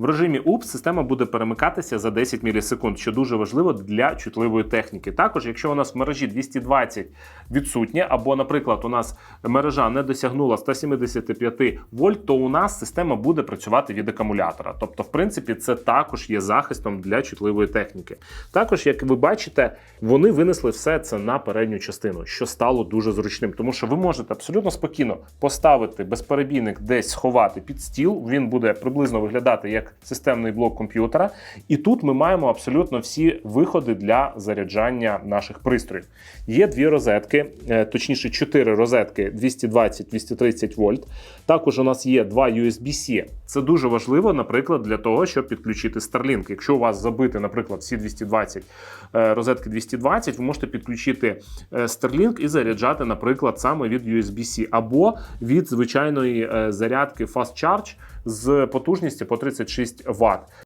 В режимі УП система буде перемикатися за 10 мілісекунд, що дуже важливо для чутливої техніки. Також, якщо у нас в мережі 220 відсутнє, або, наприклад, у нас мережа не досягнула 175 вольт, то у нас система буде працювати від акумулятора. Тобто, в принципі, це також є захистом для чутливої техніки. Також, як ви бачите, вони винесли все це на передню частину, що стало дуже зручним, тому що ви можете абсолютно спокійно поставити безперебійник десь сховати під стіл. Він буде приблизно виглядати як системний блок комп'ютера. І тут ми маємо абсолютно всі виходи для заряджання наших пристроїв. Є дві розетки, е, точніше, чотири розетки 220-230 вольт. Також у нас є два USB-C. Це дуже важливо, наприклад, для того, щоб підключити Starlink. Якщо у вас забити, наприклад, всі 220 е, розетки 220, ви можете підключити е, Starlink і заряджати, наприклад, саме від USB-C або від звичайної зарядки Fast Charge з потужністю по 36 Вт.